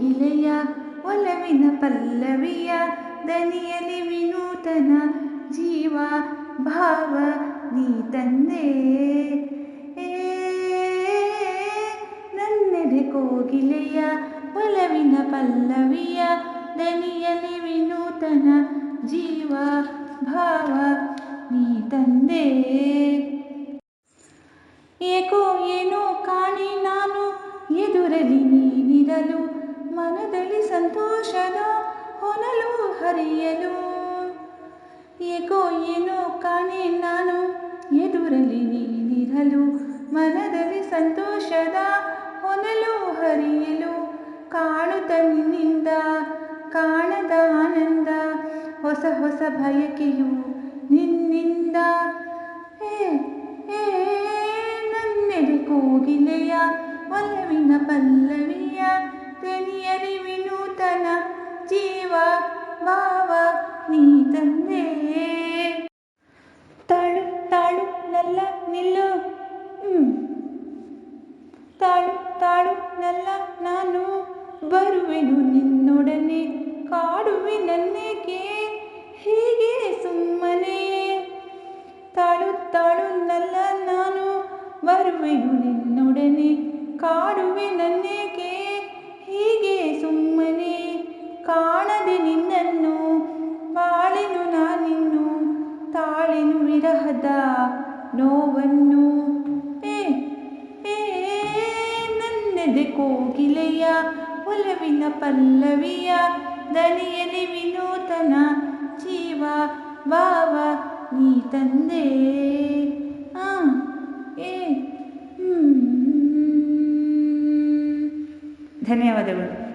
ಕೋಗಿಲೆಯ ಒಲವಿನ ಪಲ್ಲವಿಯ ದನಿಯಲಿ ವಿನೂತನ ಜೀವ ಭಾವ ನೀ ತಂದೆ. ನನ್ನೆಡೆ ಕೋಗಿಲೆಯ? ಒಲವಿನ ಪಲ್ಲವಿಯ ದನಿಯಲಿ ವಿನೂತನ ಜೀವ ಭಾವ ನೀ ತಂದೆ. ಏಕೋ ಏನೋ ಕಾಣಿ ನಾನು ಎದುರಲಿ ನೀ ಮನದಲ್ಲಿ ಸಂತೋಷದ ಹೊನಲು ಹರಿಯಲು. ಏಕೋ ಏನೋ ಕಾಣೆ ನಾನು ಎದುರಲಿ ನೀನಿರಲು. ಮನದಲ್ಲಿ ಸಂತೋಷದ ಹೊನಲು ಹರಿಯಲು. ಕಾಣುತ್ತ ನಿನ್ನಿಂದ, ಕಾಣದ ಆನಂದ, ಹೊಸ ಹೊಸ ಬಯಕೆಯು ನಿನ್ನಿಂದ. ಏ ಏ ನನ್ನೆದೆ ಕೋಗಿಲೆಯ ಒಲ್ಲವಿನ ಪಲ್ಲವಿಯ ದನಿಯಲಿ ವಿನೂತನ ಜೀವ, ಭಾವ, ನೀ ತಂದೆ. ತಾಳು ತಾಳು, ನಲ್ಲ, ನಿಲ್ಲು. ತಾಳು ತಾಳು, ನಲ್ಲ, ನಾನು ಬರುವೆನು ನಿನ್ನೊಡನೆ ಕಾಡುವೆ ನನ್ನೇಕೆ ಹೀಗೆ ಸುಮ್ಮನೆ. ತಾಳು ತಾಳು, ನಲ್ಲ, ನಾನು ಬರುವೆನು ನಿನ್ನೊಡನೆ ಕಾಡುವೆ ನನ್ನೇಕೆ ವಿರಹದ ನೋವನ್ನು. ಏ ಏ, ನನ್ನೆದೆ ಕೋಗಿಲೆಯ ಒಲವಿನ ಪಲ್ಲವಿಯ ದನಿಯಲಿ ವಿನೂತನ ಜೀವ ಭಾವ ನೀ ತಂದೆ. ಆ, ಏ. ಧನ್ಯವಾದಗಳು.